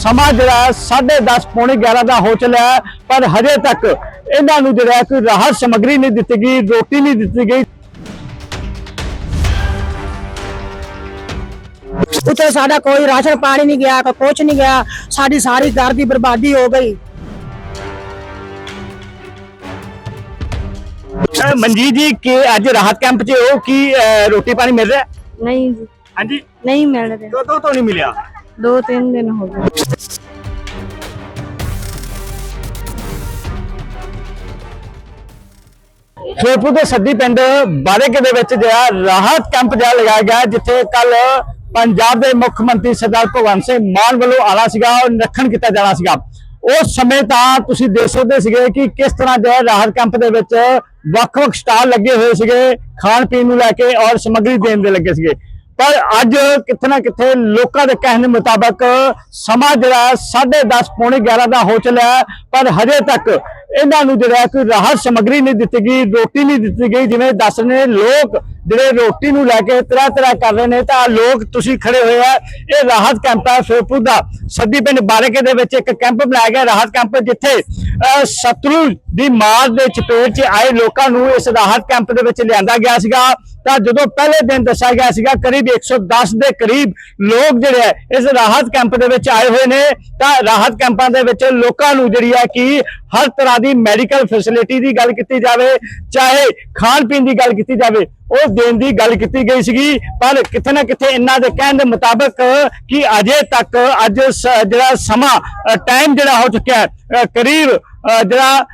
ਸਮਾਂ ਜਿਹੜਾ ਹੈ 10:30 ਪੌਣੇ 11 ਦਾ ਹੋ ਚੱਲਿਆ ਹੈ, ਪਰ ਹਜੇ ਤੱਕ ਇਹਨਾਂ ਨੂੰ ਜਿਹੜਾ ਕੋਈ ਰਾਹਤ ਸਮੱਗਰੀ ਨਹੀਂ ਦਿੱਤੀ ਗਈ ਰੋਟੀ ਨਹੀਂ ਦਿੱਤੀ ਗਈ। ਉੱਥੇ ਸਾਡਾ ਕੋਈ ਰਾਸ਼ਨ ਪਾਣੀ ਨਹੀਂ ਗਿਆ ਕੋਈ ਕੁਛ ਨਹੀਂ ਗਿਆ ਸਾਡੀ ਸਾਰੀ ਘਰ ਦੀ ਬਰਬਾਦੀ ਹੋ ਗਈ। ਮਨਜੀਤ ਜੀ ਕਿ ਅੱਜ ਰਾਹਤ ਕੈਂਪ 'ਚ ਹੋ? ਕੀ ਰੋਟੀ ਪਾਣੀ ਮਿਲ ਰਿਹਾ? ਨਹੀਂ ਜੀ। ਹਾਂਜੀ। ਨਹੀਂ ਮਿਲ ਰਹੇ। ਕਦੋਂ ਤੋਂ ਨਹੀਂ ਮਿਲਿਆ? ਦੋ ਤਿੰਨ ਦਿਨ ਹੋ ਗਏ। ਸ਼ੇਰਪੁਰ ਦੇ ਸੱਦੀ ਪਿੰਡ ਬਾਰੇਕੇ ਦੇ ਵਿੱਚ ਜਿਹੜਾ ਰਾਹਤ ਕੈਂਪ ਜਿਹੜਾ ਲਗਾਇਆ ਗਿਆ ਜਿੱਥੇ ਕੱਲ ਪੰਜਾਬ ਦੇ ਮੁੱਖ ਮੰਤਰੀ ਸਰਦਾਰ ਭਗਵੰਤ ਸਿੰਘ ਮਾਨ ਵੱਲੋਂ ਆਣਾ ਸੀਗਾ ਔਰ ਨਿਰੀਖਣ ਕੀਤਾ ਜਾਣਾ ਸੀਗਾ। ਉਸ ਸਮੇਂ ਤਾਂ ਤੁਸੀਂ ਦੇਖ ਸਕਦੇ ਸੀਗੇ ਕਿ ਕਿਸ ਤਰ੍ਹਾਂ ਜਿਹੜਾ ਰਾਹਤ ਕੈਂਪ ਦੇ ਵਿੱਚ ਵੱਖ-ਵੱਖ ਸਟਾਲ ਲੱਗੇ ਹੋਏ ਸੀਗੇ ਖਾਣ ਪੀਣ ਨੂੰ ਲੈ ਕੇ ਔਰ ਸਮੱਗਰੀ ਦੇਣ ਦੇ ਲੱਗੇ ਸੀਗੇ। ਪਰ ਅੱਜ ਕਿਤੇ ਨਾ ਕਿਤੇ ਲੋਕਾਂ ਦੇ ਕਹਿਣ ਦੇ ਮੁਤਾਬਕ ਸਮਾਂ ਜਿਹੜਾ 10:30 ਪੌਣੇ 11 ਦਾ ਹੋ ਚੱਲਿਆ ਪਰ ਹਜੇ ਤੱਕ ਇਹਨਾਂ ਨੂੰ ਜਿਹੜਾ ਕੋਈ ਰਾਹਤ ਸਮੱਗਰੀ ਨਹੀਂ ਦਿੱਤੀ ਗਈ, ਰੋਟੀ ਨਹੀਂ ਦਿੱਤੀ ਗਈ, ਜਿਵੇਂ ਦੱਸ ਰਹੇ ਨੇ ਲੋਕ ਜਿਹੜੇ ਰੋਟੀ ਨੂੰ ਲੈ ਕੇ ਤਰ੍ਹਾਂ ਤਰ੍ਹਾਂ ਕਰ ਰਹੇ ਨੇ ਤਾਂ ਲੋਕ ਤੁਸੀਂ ਖੜੇ ਹੋਏ ਆ। ਇਹ ਰਾਹਤ ਕੈਂਪ ਹੈ ਫਿਰੋਜ਼ਪੁਰ ਦਾ। ਸੱਦੀ ਪਿੰਡ ਬਾਰੇਕੇ ਦੇ ਵਿੱਚ ਇੱਕ ਕੈਂਪ ਬਣਾਇਆ ਗਿਆ ਰਾਹਤ ਕੈਂਪ ਜਿੱਥੇ ਅਹ, ਦੀ ਮਾਰ ਦੇ ਚਪੇਟ 'ਚ ਆਏ ਲੋਕਾਂ ਨੂੰ ਇਸ ਰਾਹਤ ਕੈਂਪ ਦੇ ਵਿੱਚ ਲਿਆਂਦਾ ਗਿਆ ਸੀਗਾ। ਤਾਂ ਜਦੋਂ ਪਹਿਲੇ ਦਿਨ ਦੱਸਿਆ ਗਿਆ ਸੀਗਾ ਕਰੀਬ 110 ਦੇ ਕਰੀਬ ਲੋਕ ਜਿਹੜੇ ਹੈ ਇਸ ਰਾਹਤ ਕੈਂਪ ਦੇ ਵਿੱਚ ਆਏ ਹੋਏ ਨੇ। ਤਾਂ ਰਾਹਤ ਕੈਂਪਾਂ ਦੇ ਵਿੱਚ ਲੋਕਾਂ ਨੂੰ ਜਿਹੜੀ ਹੈ ਕਿ ਹਰ ਤਰ੍ਹਾਂ ਦੀ ਮੈਡੀਕਲ ਫੈਸਿਲਿਟੀ ਦੀ ਗੱਲ ਕੀਤੀ ਜਾਵੇ ਚਾਹੇ ਖਾਣ ਪੀਣ ਦੀ ਗੱਲ ਕੀਤੀ ਜਾਵੇ ਉਹ ਦੇਣ ਦੀ ਗੱਲ ਕੀਤੀ ਗਈ ਸੀਗੀ ਪਰ ਕਿਤੇ ਨਾ ਕਿਤੇ ਇਹਨਾਂ ਦੇ ਕਹਿਣ ਦੇ ਮੁਤਾਬਕ ਕਿ ਅਜੇ ਤੱਕ ਅੱਜ ਸ- ਜਿਹੜਾ ਸਮਾਂ ਟਾਈਮ ਜਿਹੜਾ ਹੋ ਚੁੱਕਿਆ ਹੈ ਕਰੀਬ ਅ, ਜਿਹੜਾ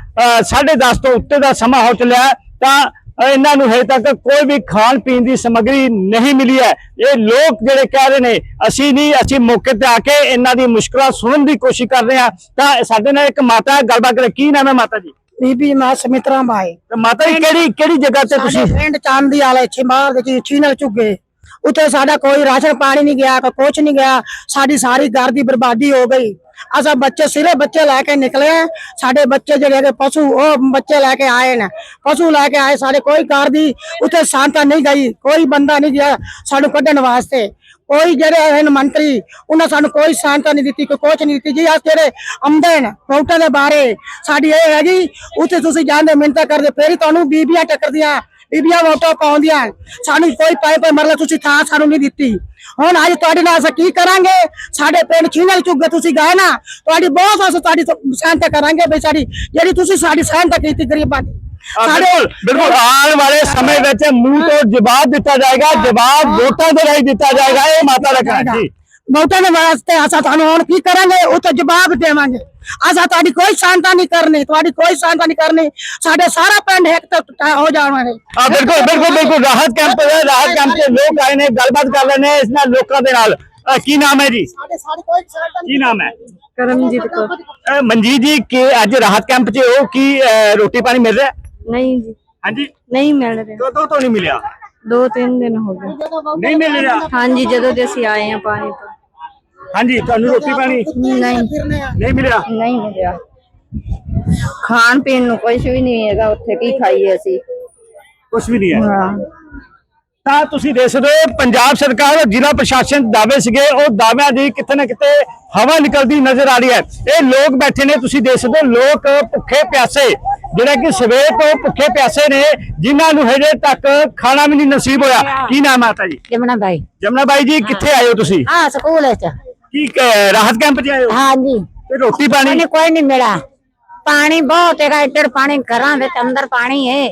10:30 ਤੋਂ ਉੱਤੇ ਦਾ ਸਮਾਂ ਹੋ ਚੱਲਿਆ ਤਾਂ ਇਹਨਾਂ ਨੂੰ ਹਜੇ ਤੱਕ ਕੋਈ ਵੀ ਖਾਣ ਪੀਣ ਦੀ ਸਮੱਗਰੀ ਨਹੀਂ ਮਿਲੀ ਹੈ। ਇਹ ਲੋਕ ਜਿਹੜੇ ਕਹਿ ਰਹੇ ਨੇ ਅਸੀਂ ਨਹੀਂ ਅਸੀਂ ਮੌਕੇ ਤੇ ਆ ਕੇ ਇਹਨਾਂ ਦੀ ਮੁਸ਼ਕਲਾਂ ਸੁਣਨ ਦੀ ਕੋਸ਼ਿਸ਼ ਕਰ ਰਹੇ ਹਾਂ। ਤਾਂ ਸਾਡੇ ਨਾਲ ਇੱਕ ਮਾਤਾ ਗੱਲਬਾਤ ਕਰ। ਕੀ ਨਾਮ ਹੈ ਮਾਤਾ ਜੀ? ਬੀਬੀ ਮੈਂ ਸਮਿਤਰਾ ਬਾਈ ਤੇ ਮਾਤਾ ਜੀ ਕਿਹੜੀ ਕਿਹੜੀ ਜਗ੍ਹਾ ਤੇ ਤੁਸੀਂ? ਪਿੰਡ ਚਾਂਦੀ ਵਾਲੇ ਛਿਮਾਰ ਦੇ ਜੀ ਚੀਨਲ ਚੁੱਗੇ ਉੱਥੇ ਸਾਡਾ ਕੋਈ ਰਾਸ਼ਨ ਪਾਣੀ ਨਹੀਂ ਗਿਆ ਕੋਈ ਕੁਛ ਨਹੀਂ ਗਿਆ। ਸਾਡੀ ਸਾਰੀ ਘਰ ਦੀ ਬਰਬਾਦੀ ਹੋ ਗਈ। ਅਸਾਂ ਬੱਚੇ ਸਿਰੇ ਬੱਚੇ ਲੈ ਕੇ ਨਿਕਲੇ ਆ। ਸਾਡੇ ਬੱਚੇ ਜਿਹੜੇ ਹੈਗੇ ਪਸ਼ੂ, ਉਹ ਬੱਚੇ ਲੈ ਕੇ ਆਏ ਨੇ। ਪਸ਼ੂ ਲੈ ਕੇ ਆਏ, ਸਾਡੇ ਕੋਈ ਘਰ ਦੀ ਉੱਥੇ ਸ਼ਾਂਤਾ ਨਹੀਂ ਗਈ, ਕੋਈ ਬੰਦਾ ਨਹੀਂ ਗਿਆ ਸਾਨੂੰ ਕੱਢਣ ਵਾਸਤੇ। ਕੋਈ ਜਿਹੜੇ ਹਨ ਮੰਤਰੀ, ਉਹਨਾਂ ਸਾਨੂੰ ਕੋਈ ਸ਼ਾਂਤਾ ਨਹੀਂ ਦਿੱਤੀ, ਕੋਈ ਕੋਚ ਨਹੀਂ ਦਿੱਤੀ। ਜੀ ਆ ਜਿਹੜੇ ਆਉਂਦੇ ਨੇ ਵੋਟਾਂ ਦੇ ਬਾਰੇ, ਸਾਡੀ ਇਹ ਹੈਗੀ, ਉੱਥੇ ਤੁਸੀਂ ਜਾਂਦੇ ਮਿੰਤਾ ਕਰਦੇ, ਫੇਰ ਤੁਹਾਨੂੰ ਬੀਬੀਆਂ ਟੱਕਰਦੀਆਂ। ਬੀਬੀਆਂ ਵੋਟਾਂ ਪਾਉਂਦੀਆਂ ਸਾਨੂੰ ਕੋਈ ਪਾਏ ਪਏ ਮਰਲਾ ਤੁਸੀਂ ਥਾਂ ਸਾਨੂੰ ਨਹੀਂ ਦਿੱਤੀ। ਹੁਣ ਅੱਜ ਤੁਹਾਡੇ ਨਾਲ ਅਸੀਂ ਕੀ ਕਰਾਂਗੇ? ਸਾਡੇ ਪਿੰਡ ਛੀਨਲ ਚੁੱਗੇ ਤੁਸੀਂ ਗਏ ਨਾ ਤੁਹਾਡੀ ਬਹੁਤ ਅਸੀਂ ਤੁਹਾਡੀ ਸਹਾਇਤਾ ਕਰਾਂਗੇ ਬਈ ਸਾਡੀ ਜਿਹੜੀ ਤੁਸੀਂ ਸਾਡੀ ਸਹਾਇਤਾ ਕੀਤੀ ਗਰੀਬਾਂ ਦੀ। ਆ, ਬਿਲਕੁਲ ਬਿਲਕੁਲ ਆਉਣ ਵਾਲੇ ਸਮੇਂ ਵਿੱਚ ਮੂੰਹ ਤੋਂ ਜਵਾਬ ਦਿੱਤਾ ਜਾਏਗਾ ਜਵਾਬ ਵੋਟਾਂ ਦੇ ਰਾਹੀਂ ਦਿੱਤਾ ਜਾਏਗਾ ਇਹ ਮਾਤਾ ਦਾ ਕਹਿਣਾ ਜੀ। ਵੋਟਾਂ ਦੇ ਵਾਸਤੇ ਅਸਾਂ ਤੁਹਾਨੂੰ ਹੁਣ ਕੀ ਕਰਾਂਗੇ? ਉਹ ਤਾਂ ਜਵਾਬ ਦੇਵਾਂਗੇ। ਅਸਾਂ ਤੁਹਾਡੀ ਕੋਈ ਸਹਾਇਤਾ ਨਹੀਂ ਕਰਨੀ ਤੁਹਾਡੀ ਕੋਈ ਸਹਾਇਤਾ ਨਹੀਂ ਕਰਨੀ ਸਾਡੇ ਸਾਰਾ ਪਿੰਡ ਇੱਕ ਤੱਕ ਹੋ ਜਾਣਾ ਹੈ ਆ ਬਿਲਕੁਲ ਬਿਲਕੁਲ ਬਿਲਕੁਲ ਰਾਹਤ ਕੈਂਪ ਹੈ ਰਾਹਤ ਕੈਂਪ ਦੇ ਲੋਕ ਆਏ ਨੇ ਗੱਲਬਾਤ ਕਰ ਰਹੇ ਨੇ ਇਸ ਨਾਲ ਲੋਕਾਂ ਦੇ ਨਾਲ ਅ, ਕੀ ਨਾਮ ਹੈ ਜੀ ਸਾਡੇ ਸਾਡੀ ਕੋਈ ਸਹਾਇਤਾ ਕੀ ਨਾਮ ਹੈ ਕਰਮਜੀਤ ਕੌਰ ਅ, ਮਨਜੀਤ ਜੀ ਕਿ ਅੱਜ ਰਾਹਤ ਕੈਂਪ 'ਚ ਹੋ ਕੀ ਅ, ਰੋਟੀ ਪਾਣੀ ਮਿਲ ਰਿਹਾ ਹੈ? ਨਹੀਂ ਜੀ ਹਾਂਜੀ ਨਹੀਂ ਮਿਲ ਰਹੇ ਕਦੋਂ ਤੋਂ ਨਹੀਂ ਮਿਲਿਆ ਦੋ ਤਿੰਨ ਦਿਨ ਹੋ ਗਏ ਨਹੀਂ ਮਿਲ ਰਿਹਾ ਹਾਂਜੀ ਜਦੋਂ ਦੇ ਅਸੀਂ ਆਏ ਆ ਪਾਣੀ ਤੋਂ ਹਾਂਜੀ ਤੁਹਾਨੂੰ ਰੋਟੀ ਪਾਣੀ? ਨਹੀਂ ਨਹੀਂ ਮਿਲਿਆ? ਨਹੀਂ ਮਿਲਿਆ। ਖਾਣ ਪੀਣ ਨੂੰ ਕੁਝ ਵੀ ਨਹੀਂ ਹੈਗਾ ਉੱਥੇ ਕੀ ਖਾਈਏ ਅਸੀਂ? ਕੁਝ ਵੀ ਨਹੀਂ ਹੈ। ਹਾਂ। ਤਾਂ ਤੁਸੀਂ ਦੇਖ ਸਕਦੇ ਹੋ ਪੰਜਾਬ ਸਰਕਾਰ ਔਰ ਜ਼ਿਲ੍ਹਾ ਪ੍ਰਸ਼ਾਸਨ ਦਾਅਵੇ ਸੀਗੇ ਉਹ ਦਾਅਵਿਆਂ ਦੀ ਕਿਤੇ ਨਾ ਕਿਤੇ ਹਵਾ ਨਿਕਲਦੀ ਨਜ਼ਰ ਆ ਰਹੀ ਹੈ। ਇਹ ਲੋਕ ਬੈਠੇ ਨੇ ਤੁਸੀਂ ਦੇਖ ਸਕਦੇ ਹੋ ਲੋਕ ਭੁੱਖੇ ਪਿਆਸੇ ਜਿਹੜਾ ਕਿ ਸਵੇਰ ਤੋਂ ਭੁੱਖੇ ਪਿਆਸੇ ਨੇ ਜਿਨ੍ਹਾਂ ਨੂੰ ਹਜੇ ਤੱਕ ਖਾਣਾ ਵੀ ਨਹੀਂ ਨਸੀਬ ਹੋਇਆ। ਕੀ ਨਾਮ ਹੈ ਮਾਤਾ ਜੀ? ਜਮਨਾ ਬਾਈ। ਜਮਨਾ ਬਾਈ ਜੀ ਕਿੱਥੇ ਆਏ ਹੋ ਤੁਸੀਂ? ਹਾਂ ਸਕੂਲ ਵਿੱਚ। ਕੀ ਕ- ਰਾਹਤ ਕੈਂਪ 'ਚ ਆਏ ਹੋ? ਹਾਂਜੀ। ਤੇ ਰੋਟੀ ਪਾਣੀ? ਪਾਣੀ ਕੋਈ ਨਹੀਂ ਮਿਲਾ ਪਾਣੀ ਬਹੁਤ ਹੈਗਾ ਇੱਧਰ ਪਾਣੀ ਘਰਾਂ ਵਿੱਚ ਅੰਦਰ ਪਾਣੀ ਹੈ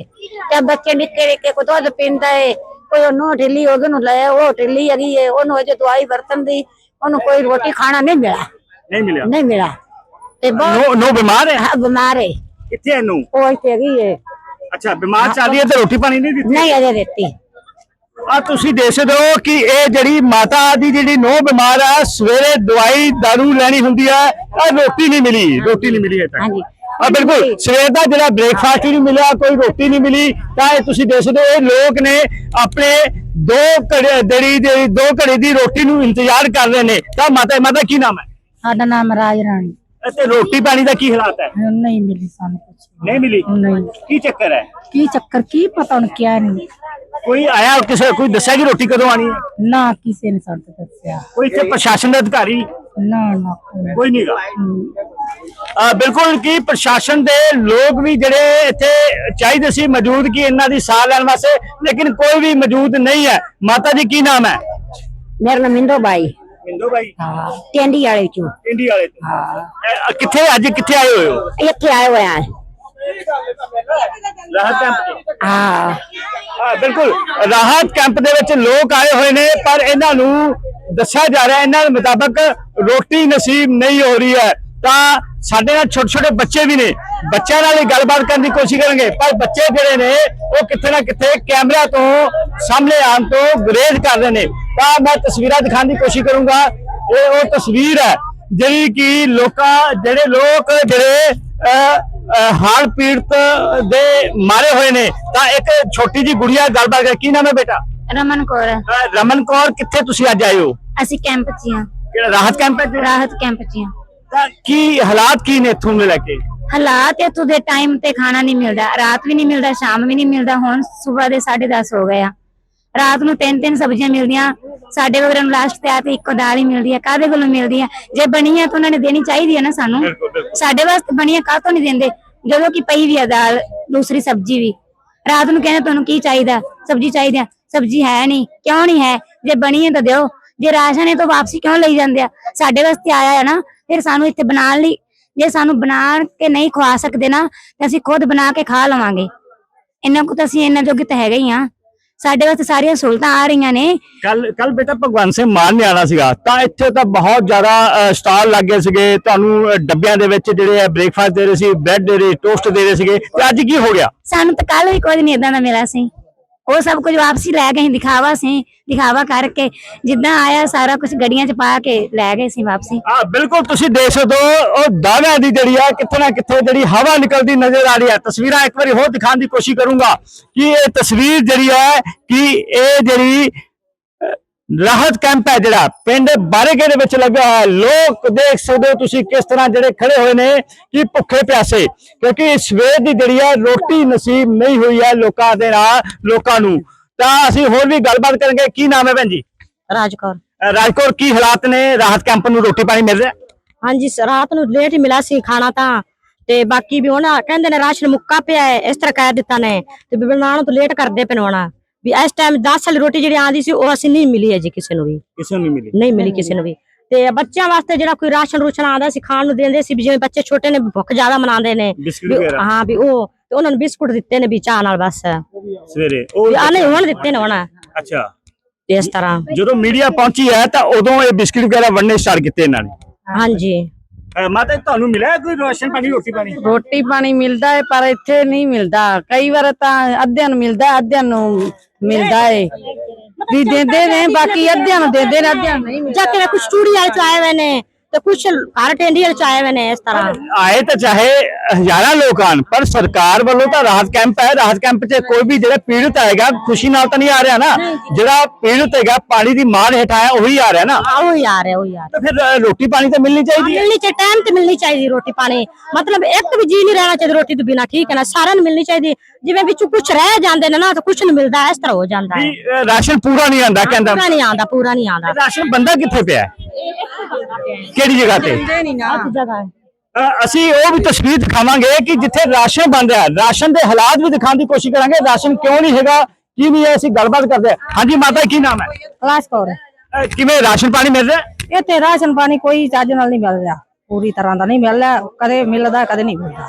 ਤੇ ਬੱਚੇ ਨਿੱਕੇ ਨਿੱਕੇ ਕੋ ਦੁੱਧ ਪੀਂਦਾ ਹੈ ਕੋਈ ਉਹਨੂੰ ਢਿੱਲੀ ਹੋ ਗਈ ਨੂੰ ਲੈ ਉਹ ਢਿੱਲੀ ਹੈਗੀ ਹੈ ਉਹਨੂੰ ਅਜੇ ਦਵਾਈ ਵਰਤਨ ਦੀ ਉਹਨੂੰ ਕੋਈ ਰੋਟੀ ਖਾਣਾ ਨਹੀਂ ਮਿਲਾ ਨਹੀਂ ਮਿਲਿਆ? ਨਹੀਂ ਮਿਲਾ ਤੇ ਬਹੁਤ ਨੋ ਨੋ ਬਿਮਾਰ ਹੈ ਹਾਂ, ਬਿਮਾਰ ਹੈ ਕਿੱਥੇ ਹੈ ਨੂੰ ਉਹ ਇੱਥੇ ਹੈਗੀ ਹੈ ਅੱਛਾ ਬਿਮਾਰ ਚੱਲ ਰਹੀ ਹੈ ਤੇ ਰੋਟੀ ਪਾਣੀ ਨਹੀਂ ਦਿੱਤੀ? ਨਹੀਂ ਅਜੇ ਦਿੱਤੀ। ਆ ਤੁਸੀਂ ਦੇਖ ਸਕਦੇ ਹੋ ਕਿ ਇਹ ਜਿਹੜੀ ਮਾਤਾ ਦੀ ਜਿਹੜੀ ਨੋ ਬਿਮਾਰ ਆ ਸਵੇਰੇ ਦਵਾਈ ਦਾਰੂ ਲੈਣੀ ਹੁੰਦੀ ਆ ਆ ਰੋਟੀ ਨਹੀਂ ਮਿਲੀ ਰੋਟੀ ਨਹੀਂ ਮਿਲੀ ਹੈ ਹਾਂਜੀ। ਆ ਬਿਲਕੁਲ ਸਵੇਰ ਦਾ ਜਿਹੜਾ ਬ੍ਰੇਕਫਾਸਟ ਨਹੀਂ ਮਿਲਿਆ ਕੋਈ ਰੋਟੀ ਨਹੀਂ ਮਿਲੀ ਤਾਂ ਇਹ ਤੁਸੀਂ ਦੇਖ ਸਕਦੇ ਹੋ ਇਹ ਲੋਕ ਨੇ ਆਪਣੇ ਦੋ ਘੜੇ ਜਿਹੜੀ ਜਿਹੜੀ ਦੋ ਘੜੇ ਦੀ ਰੋਟੀ ਨੂੰ ਇੰਤਜ਼ਾਰ ਕਰ ਰਹੇ ਨੇ। ਤਾਂ ਮਾਤਾ ਮਾਤਾ ਕੀ ਨਾਮ ਹੈ? ਸਾਡਾ ਨਾਮ ਰਾਜ ਰਾਣੀ। ਤੇ ਰੋਟੀ ਪਾਣੀ ਦਾ ਕੀ ਹਾਲਾਤ ਹੈ? ਨਹੀਂ ਮਿਲੀ ਸਾਨੂੰ। ਨਹੀਂ ਮਿਲੀ ਨਹੀਂ ਕੀ ਚੱਕਰ ਹੈ ਕੀ ਚੱਕਰ ਕੀ ਪਤਾ ਹੁਣ ਕਿਆ ਨਹੀਂ ਕੋਈ ਆਇਆ ਕਿਸੇ ਕੋਈ ਦੱਸਿਆ ਕਿ ਰੋਟੀ ਕਦੋਂ ਆਣੀ ਹੈ ਨਾ ਕਿਸੇ ਨੇ ਸਾਨੂੰ ਦੱਸਿਆ ਕੋਈ ਇੱਥੇ ਪ੍ਰਸ਼ਾਸਨ ਦੇ ਅਧਿਕਾਰੀ ਨਾ ਨਾ ਕੋਈ ਨਹੀਂਗਾ ਆ ਬਿਲਕੁਲ ਕੀ ਪ੍ਰਸ਼ਾਸਨ ਦੇ ਲੋਕ ਵੀ ਜਿਹੜੇ ਇੱਥੇ ਚਾਹੀਦੇ ਸੀ ਮੌਜੂਦ ਕੀ ਇਹਨਾਂ ਦੀ ਸਾਹ ਲੈਣ ਵਾਸਤੇ ਲੇਕਿਨ ਕੋਈ ਵੀ ਮੌਜੂਦ ਨਹੀਂ ਹੈ ਮਾਤਾ ਜੀ ਕੀ ਨਾਮ ਹੈ ਮੇਰਾ ਨਾਮ ਮਿੰਦੋ ਬਾਈ ਮਿੰਦੋ ਬਾਈ ਹਾਂ ਟੈਂਡੀ ਵਾਲੇ ਚੋਂ ਇੰਡੀਆ ਵਾਲੇ ਤੋਂ ਹਾਂ ਕਿੱਥੇ ਅੱਜ ਕਿੱਥੇ ਆਏ ਹੋਏ ਹੋ ਇੱਥੇ ਆਏ ਹੋਏ ਆ ਰਾਹਤ ਕੈਂਪ ਹਾਂ। ਹਾਂ ਬਿਲਕੁਲ। ਰਾਹਤ ਕੈਂਪ ਦੇ ਵਿੱਚ ਲੋਕ ਆਏ ਹੋਏ ਨੇ ਪਰ ਇਹਨਾਂ ਨੂੰ ਦੱਸਿਆ ਜਾ ਰਿਹਾ ਇਹਨਾਂ ਦੇ ਮੁਤਾਬਕ ਰੋਟੀ ਨਸੀਬ ਨਹੀਂ ਹੋ ਰਹੀ ਹੈ। ਤਾਂ ਸਾਡੇ ਨਾਲ ਛੋਟੇ ਛੋਟੇ ਬੱਚੇ ਵੀ ਨੇ। ਬੱਚਿਆਂ ਨਾਲ ਹੀ ਗੱਲਬਾਤ ਕਰਨ ਦੀ ਕੋਸ਼ਿਸ਼ ਕਰਾਂਗੇ। ਪਰ ਬੱਚੇ ਜਿਹੜੇ ਨੇ ਉਹ ਕਿਤੇ ਨਾ ਕਿਤੇ ਕੈਮਰਾ ਤੋਂ ਸਾਹਮਣੇ ਆਉਣ ਤੋਂ ਗੁਰੇਜ਼ ਕਰ ਰਹੇ ਨੇ। ਤਾਂ ਮੈਂ ਤਸਵੀਰਾਂ ਦਿਖਾਉਣ ਦੀ ਕੋਸ਼ਿਸ਼ ਕਰੂੰਗਾ। ਇਹ ਉਹ ਤਸਵੀਰ ਹੈ ਜਿਹੜੀ ਕਿ ਲੋਕਾਂ ਜਿਹੜੇ ਲੋਕ ਜਿਹੜੇ ਹਾਲ ਪੀੜਤ ਦੇ ਮਾਰੇ ਹੋਏ ਨੇ। ਤਾਂ ਇੱਕ ਛੋਟੀ ਜੀ ਗੁੜੀਆ ਗੱਲਬਾਤ ਕਰ ਕੀ ਨਾਮ ਹੈ ਬੇਟਾ? ਰਮਨ ਕੌਰ। ਰਮਨ ਕੌਰ ਕਿੱਥੇ ਤੁਸੀਂ ਅੱਜ ਆਏ ਹੋ? ਅਸੀਂ ਕੈਂਪ 'ਚ ਹਾਂ ਕਿਹੜਾ ਰਾਹਤ ਕੈਂਪ ਹੈ? ਰਾਹਤ ਕੈਂਪ 'ਚ ਹਾਂ ਤਾਂ ਕੀ ਹਾਲਾਤ ਕੀ ਨੇ ਇੱਥੋਂ ਦੇ ਲੈ ਕੇ? ਹਾਲਾਤ ਇੱਥੋਂ ਦੇ ਟਾਈਮ ਤੇ ਖਾਣਾ ਨਹੀਂ ਮਿਲਦਾ। ਰਾਤ ਵੀ ਨਹੀਂ ਮਿਲਦਾ ਸ਼ਾਮ ਵੀ ਨਹੀਂ ਮਿਲਦਾ। ਹੁਣ ਸਵੇਰ ਦੇ 10:30 ਹੋ ਗਏ ਆ। ਰਾਤ ਨੂੰ ਤਿੰਨ ਤਿੰਨ ਸਬਜ਼ੀਆਂ ਮਿਲਦੀਆਂ। ਸਾਡੇ ਵਗੈਰਾ ਨੂੰ ਲਾਸਟ ਤੇ ਆ ਤੇ ਇੱਕੋ ਦਾਲ ਹੀ ਮਿਲਦੀ ਹੈ ਕਾਦੇ ਕੋਲੋਂ ਮਿਲਦੀ ਹੈ ਜੇ ਬਣੀ ਹੈ ਤਾਂ ਉਹਨਾਂ ਨੇ ਦੇਣੀ ਚਾਹੀਦੀ ਹੈ ਨਾ ਸਾਨੂੰ। ਸਾਡੇ ਵਾਸਤੇ ਬਣੀ ਹੈ ਕਾਹਤੋਂ ਨਹੀਂ ਦਿੰਦੇ? ਜਦੋਂ ਕਿ ਪਈ ਵੀ ਹੈ ਦਾਲ ਦੂਸਰੀ ਸਬਜ਼ੀ ਵੀ। ਰਾਤ ਨੂੰ ਕਹਿੰਦੇ ਤੁਹਾਨੂੰ ਕੀ ਚਾਹੀਦਾ? ਸਬਜ਼ੀ ਚਾਹੀਦੀ ਹੈ ਸਬਜ਼ੀ ਹੈ ਨਹੀਂ ਕਿਉਂ ਨਹੀਂ ਹੈ? ਜੇ ਬਣੀ ਹੈ ਤਾਂ ਦਿਓ। ਜੇ ਰਾਸ਼ਨ ਹੈ ਤਾਂ ਵਾਪਸੀ ਕਿਉਂ ਲਈ ਜਾਂਦੇ ਆ? ਸਾਡੇ ਵਾਸਤੇ ਆਇਆ ਹੈ ਨਾ ਫਿਰ ਸਾਨੂੰ ਇੱਥੇ ਬਣਾਉਣ ਲਈ ਜੇ ਸਾਨੂੰ ਬਣਾ ਕੇ ਨਹੀਂ ਖਵਾ ਸਕਦੇ ਨਾ ਤੇ ਅਸੀਂ ਖੁਦ ਬਣਾ ਕੇ ਖਾ ਲਵਾਂਗੇ। ਇੰਨਾ ਕੁ ਤਾਂ ਅਸੀਂ ਇੰਨਾ ਜੋਗੇ ਤਾਂ ਹੈਗੇ ਹੀ ਆ। ਸਾਡੇ ਵਾਸਤੇ ਸਾਰੀਆਂ ਸਹੂਲਤਾਂ ਆ ਰਹੀਆਂ ਨੇ। ਕੱਲ ਕੱਲ ਬੇਟਾ ਭਗਵਾਨ ਸਿੰਘ ਮਾਨ ਨੇ ਆਣਾ ਸੀਗਾ। ਤਾਂ ਇੱਥੇ ਤਾਂ ਬਹੁਤ ਜ਼ਿਆਦਾ ਸਟਾਲ ਲੱਗੇ ਸੀਗੇ। ਤੁਹਾਨੂੰ ਡੱਬਿਆਂ ਦੇ ਵਿੱਚ ਜਿਹੜੇ ਆ ਬ੍ਰੇਕਫਾਸਟ ਦੇ ਰਹੇ ਸੀ ਬ੍ਰੈਡ ਦੇ ਰਹੇ ਟੋਸਟ ਦੇ ਰਹੇ ਸੀਗੇ। ਤੇ ਅੱਜ ਕੀ ਹੋ ਗਿਆ? ਸਾਨੂੰ ਤਾਂ ਕੱਲ ਵੀ ਕੁਝ ਨਹੀਂ ਇਦਾਂ ਦਾ ਮਿਲਿਆ ਸੀ। ਉਹ ਸਭ ਕੁਝ ਵਾਪਸੀ ਲੈ ਗਏ, ਦਿਖਾਵਾ ਸੀ, ਦਿਖਾਵਾ ਕਰਕੇ, ਜਿੱਦਾਂ ਆਇਆ ਸਾਰਾ ਕੁਝ ਗੱਡੀਆਂ 'ਚ ਪਾ ਕੇ ਲੈ ਗਏ ਸੀ ਵਾਪਸੀ। ਆ, ਬਿਲਕੁਲ ਤੁਸੀਂ ਦੇਖ ਸਕਦੇ ਹੋ, ਉਹ ਦਾਅਵਿਆਂ ਦੀ ਜਿਹੜੀ ਆ, ਕਿੱਥੇ ਨਾ ਕਿੱਥੇ ਜਿਹੜੀ ਹਵਾ ਨਿਕਲਦੀ ਨਜ਼ਰ ਆ ਰਹੀ ਹੈ ਤਸਵੀਰਾਂ ਇੱਕ ਵਾਰੀ ਹੋਰ ਦਿਖਾਉਣ ਦੀ ਕੋਸ਼ਿਸ਼ ਕਰੂੰਗਾ ਕਿ ਇਹ ਤਸਵੀਰ ਜਿਹੜੀ ਹੈ ਕਿ ਇਹ ਜਿਹੜੀ ਰਾਹਤ ਕੈਂਪ ਹੈ ਜਿਹੜਾ ਪਿੰਡ ਬਾਰੇਕੇ ਦੇ ਵਿੱਚ ਲੱਗਾ ਹੋਇਆ ਹੈ। ਲੋਕ ਦੇਖ ਸਕਦੇ ਹੋ ਤੁਸੀਂ ਕਿਸ ਤਰ੍ਹਾਂ ਜਿਹੜੇ ਖੜੇ ਹੋਏ ਨੇ ਕਿ ਭੁੱਖੇ ਪਿਆਸੇ ਕਿਉਂਕਿ ਸਵੇਰ ਦੀ ਜਿਹੜੀ ਹੈ ਰੋਟੀ ਨਸੀਬ ਨਹੀਂ ਹੋਈ ਹੈ ਲੋਕਾਂ ਦੇ ਨਾਲ ਲੋਕਾਂ ਨੂੰ। ਤਾਂ ਅਸੀਂ ਹੋਰ ਵੀ ਗੱਲਬਾਤ ਕਰਾਂਗੇ। ਕੀ ਨਾਮ ਹੈ ਭੈਣ ਜੀ? ਰਾਜਕੌਰ ਰਾਜਕੌਰ ਕੀ ਹਾਲਾਤ ਨੇ? ਰਾਹਤ ਕੈਂਪ ਨੂੰ ਰੋਟੀ ਪਾਣੀ ਮਿਲ ਰਿਹਾ? ਹਾਂਜੀ ਰਾਤ ਨੂੰ ਲੇਟ ਹੀ ਮਿਲਿਆ ਸੀ ਖਾਣਾ ਤਾਂ। ਤੇ ਬਾਕੀ ਵੀ ਉਹਨਾਂ ਕਹਿੰਦੇ ਨੇ ਰਾਸ਼ਨ ਮੁੱਕਾ ਪਿਆ ਹੈ ਇਸ ਤਰ੍ਹਾਂ ਕਹਿ ਦਿੱਤਾ ਨੇ। ਤੇ ਬਣਾਉਣ ਤੋਂ ਲੇਟ ਕਰਦੇ ਪਨਵਾਣਾ ਵੀ ਇਸ ਟਾਈਮ 10 ਵਾਲੀ ਰੋਟੀ ਜਿਹੜੀ ਆਂਦੀ ਸੀ ਉਹ ਅਸੀਂ ਨਹੀਂ ਮਿਲੀ ਹੈ ਜੀ ਕਿਸੇ ਨੂੰ ਵੀ। ਕਿਸੇ ਨੂੰ ਨਹੀਂ ਮਿਲੀ। ਨਹੀਂ ਮਿਲੀ ਕਿਸੇ ਨੂੰ ਵੀ। ਤੇ ਬੱਚਿਆਂ ਵਾਸਤੇ ਜਿਹੜਾ ਕੋਈ ਰਾਸ਼ਨ ਰੂਸ਼ਨ ਆਂਦਾ ਸੀ ਖਾਣ ਨੂੰ ਦਿੰਦੇ ਸੀ ਵੀ ਜਿਵੇਂ ਬੱਚੇ ਛੋਟੇ ਨੇ ਭੁੱਖ ਜ਼ਿਆਦਾ ਮਨਾਉਂਦੇ ਨੇ ਹਾਂ ਵੀ ਉਹ ਤੇ ਉਹਨਾਂ ਨੂੰ ਬਿਸਕੁਟ ਦਿੱਤੇ ਨੇ ਵੀ ਚਾਹ ਨਾਲ ਬਸ। ਸਵੇਰੇ। ਉਹ ਵੀ ਆ ਨਹੀਂ ਹੁਣ ਦਿੱਤੇ ਨੇ ਹੁਣ। ਅੱਛਾ। ਇਸ ਤਰ੍ਹਾਂ। ਜਦੋਂ ਮੀਡੀਆ ਪਹੁੰਚੀ ਹੈ ਤਾਂ ਉਦੋਂ ਇਹ ਬਿਸਕਿਟ ਵਗੈਰਾ ਵੰਡਣੇ ਸਟਾਰਟ ਕੀਤੇ ਇਹਨਾਂ ਨੇ। ਹਾਂਜੀ। ਮਾਤਾ ਜੀ, ਤੁਹਾਨੂੰ ਮਿਲਿਆ ਕੋਈ ਰਾਸ਼ਨ ਪਾਣੀ ਰੋਟੀ ਪਾਣੀ? ਰੋਟੀ ਪਾਣੀ ਮਿਲਦਾ ਹੈ ਪਰ ਇੱਥੇ ਨਹੀਂ ਮਿਲਦਾ। ਕਈ ਵਾਰ ਤਾਂ ਅੱਧਿਆਂ ਨੂੰ ਮਿਲਦਾ ਹੈ, ਅੱਧਿਆਂ ਨੂੰ ਮਿਲਦਾ ਹੈ ਵੀ ਦਿੰਦੇ ਨੇ ਬਾਕੀ ਅੱਧਿਆਂ ਨੂੰ ਦਿੰਦੇ ਨੇ ਅੱਧਿਆਂ ਨੂੰ ਨਹੀਂ ਮਿਲਦਾ। ਜਾ ਕੇ ਕੁਝ ਚੂੜੀ ਆਏ ਹੋਏ ਨੇ। ਵਾਲੇ ਚ ਆਏ ਹੋਏ ਨੇ ਇਸ ਤਰ੍ਹਾਂ। ਆਏ ਤਾਂ ਚਾਹੇ ਹਜ਼ਾਰਾਂ ਲੋਕ ਆਣ ਪਰ ਸਰਕਾਰ ਵੱਲੋਂ ਤਾਂ ਰਾਹਤ ਕੈਂਪ ਹੈ ਰਾਹਤ ਕੈਂਪ 'ਚ ਕੋਈ ਵੀ ਜਿਹੜਾ ਪੀੜਤ ਆਏਗਾ ਖੁਸ਼ੀ ਨਾਲ ਤਾਂ ਨਹੀਂ ਆ ਰਿਹਾ ਨਾ। ਜਿਹੜਾ ਪੀੜਤ ਹੈਗਾ ਪਾਣੀ ਦੀ ਮਾਰ ਹੇਠ ਆਇਆ ਉਹੀ ਆ ਰਿਹਾ ਨਾ। ਆ ਰਿਹਾ ਉਹ ਯਾਰ ਤਾਂ ਫਿਰ ਰੋਟੀ ਪਾਣੀ ਤਾਂ ਮਿਲਣੀ ਚਾਹੀਦੀ ਹੈ? ਮਿਲਣੀ ਚਾਹੀਦੀ ਟਾਈਮ ਤੇ ਮਿਲਣੀ ਚਾਹੀਦੀ ਰੋਟੀ ਪਾਣੀ। ਮਤਲਬ ਇੱਕ ਵੀ ਜੀ ਨਹੀਂ ਰਹਿਣਾ ਚਾਹੀਦਾ ਰੋਟੀ ਤੋਂ ਬਿਨਾ ਠੀਕ ਹੈ ਨਾ? ਸਾਰਿਆਂ ਨੂੰ ਮਿਲਣੀ ਚਾਹੀਦੀ। ਜਿਵੇਂ ਵਿੱਚ ਕੁਝ ਰਹਿ ਜਾਂਦੇ ਨੇ ਨਾ ਤਾਂ ਕੁਝ ਨਹੀਂ ਮਿਲਦਾ ਇਸ ਤਰ੍ਹਾਂ ਹੋ ਜਾਂਦਾ ਹੈ। ਵੀ ਰਾਸ਼ਨ ਪੂਰਾ ਨਹੀਂ ਆਂਦਾ ਕਹਿੰਦਾ। ਪੂਰਾ ਨਹੀਂ ਆਉਂਦਾ ਪੂਰਾ ਨਹੀਂ ਆਉਂਦਾ। ਰਾਸ਼ਨ ਬੰਦਾ ਕਿੱਥੇ ਪਿਆ ਹੈ? ਕਿਹੜੀ ਜਗ੍ਹਾ ਤੇ? ਜਗ੍ਹਾ ਹੈ। ਅ, ਅਸੀਂ ਉਹ ਵੀ ਤਸਵੀਰ ਦਿਖਾਵਾਂਗੇ ਕਿ ਜਿੱਥੇ ਰਾਸ਼ਨ ਬਣ ਰਿਹਾ ਹੈ ਰਾਸ਼ਨ ਦੇ ਹਾਲਾਤ ਵੀ ਦਿਖਾਉਣ ਦੀ ਕੋਸ਼ਿਸ਼ ਕਰਾਂਗੇ। ਰਾਸ਼ਨ ਕਿਉਂ ਨਹੀਂ ਹੈਗਾ? ਕੀ ਨਹੀਂ ਹੈ? ਅਸੀਂ ਗੱਲਬਾਤ ਕਰਦੇ ਹਾਂ। ਹਾਂਜੀ ਮਾਤਾ ਕੀ ਨਾਮ ਹੈ? ਕਲਾਸ ਕੋਰ ਅ, ਕਿਵੇਂ ਰਾਸ਼ਨ ਪਾਣੀ ਮਿਲ ਰਿਹਾ? ਹੈ? ਇੱਥੇ ਰਾਸ਼ਨ ਪਾਣੀ ਕੋਈ ਚੱਜ ਨਾਲ ਨਹੀਂ ਮਿਲ ਰਿਹਾ। ਪੂਰੀ ਤਰ੍ਹਾਂ ਦਾ ਨਹੀਂ ਮਿਲ ਰਿਹਾ। ਕਦੇ ਮਿਲਦਾ ਕਦੇ ਨਹੀਂ ਮਿਲਦਾ।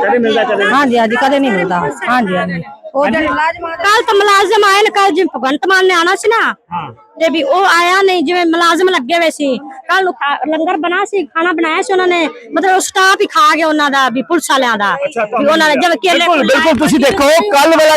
ਕਦੇ ਮਿਲਦਾ ਕਦੇ ਨਹੀਂ। ਹਾਂਜੀ ਹਾਂਜੀ ਕਦੇ ਨਹੀਂ ਮਿਲਦਾ। ਹਾਂਜੀ ਹਾਂਜੀ। ਉਹ ਜਿਹੜੇ ਕੱਲ ਤਾਂ ਮੁਲਾਜ਼ਮ ਆਏ ਨੇ ਕੱਲ ਜਿਵੇਂ ਭਗਵੰਤ ਮਾਨ ਨੇ ਆਣਾ ਸੀ ਨਾ। ਹਾਂ। ਤੇ ਵੀ ਉਹ ਆਇਆ ਨਹੀਂ ਜਿਵੇਂ ਮੁਲਾਜ਼ਮ ਲੱਗੇ ਹੋਏ ਸੀ। ਕੱਲ ਲੰਗਰ ਬਣਾ ਸੀ ਖਾਣਾ ਬਣਾਇਆ ਸੀ ਉਹਨਾਂ ਨੇ। ਮਤਲਬ ਸਟਾਫ ਹੀ ਖਾ ਗਿਆ ਉਹਨਾਂ ਦਾ ਵੀ ਪੁਲਿਸ ਵਾਲਿਆਂ ਦਾ। ਵੀ ਉਹਨਾਂ ਨੇ ਜਿਵੇਂ ਕੇਲੇ ਬਿਲਕੁਲ ਬਿਲਕੁਲ ਤੁਸੀਂ ਦੇਖੋ ਕੱਲ ਵਾਲਾ